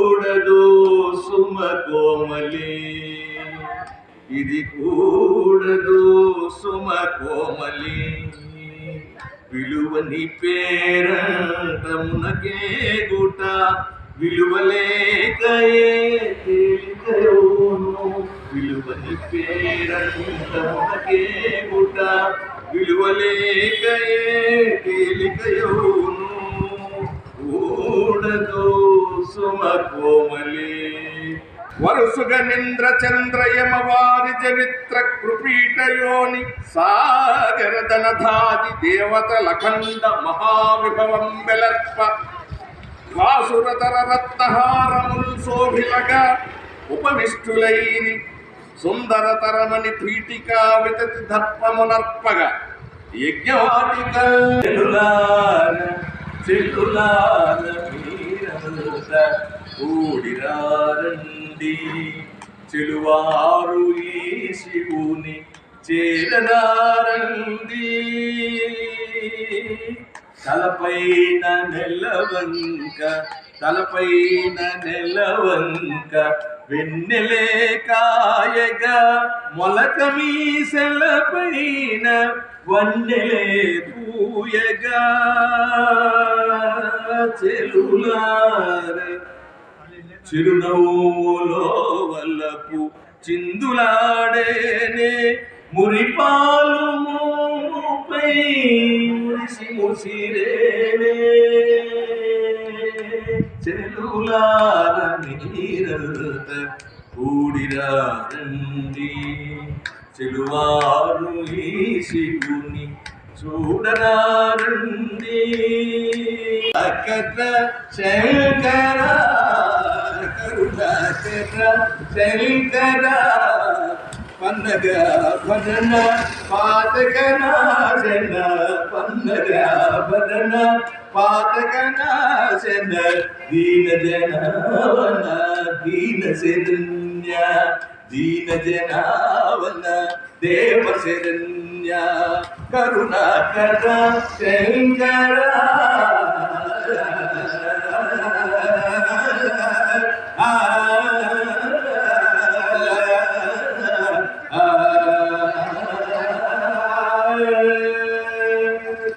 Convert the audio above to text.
కూడదు సుమ కోమలి ఇది కూడదు సుమ కోమలి విలువని పేరంతమునకే గుట విలువలేకయే తేలికయోను. విలువని పేరంతమునకే గుట విలువలేకయే తేలికయో కోమలి. వరుసుగ నింద్ర చంద్రయమ వారి చరిత్ర కృపీటయోని సాగర ధనధాది దేవత లఖండ మహావిభవం వెలర్ప. వాసురతర రత్నహారముల్ శోభిలగా ఉపవిష్టులైరి సుందరతరమని పీఠికా వితతి దర్పమునర్పగా యజ్ఞవాటిక చెలులార చెలులార మీరంత కూడిరారండి. చెలువారు ఈ శివుని చేరదారండి. తలపైన నెలవంక తలపైన నెలవంక వెన్నెలే కాయగా మొలక మీసెలపైన వన్నెలే పూయగా. చెలులార చిరునవ్వులో వల్లపు చిందులాడేనే మురిపాలు మూపై మురిసి ముసిరేనే చెలులార నీరత కూడిరారండి చెలువారు ఈ శివుని చూడరారండి. అకట శంకరా ശരീര പന്നര ഭജന പാതകനാശന പന്നര ഭജന പാതകനാശന ദീനജനവന ദീനശരണ്യ ദീനജനാവന ദേവശരണ്യ കരുണാകര ശങ്കര ആ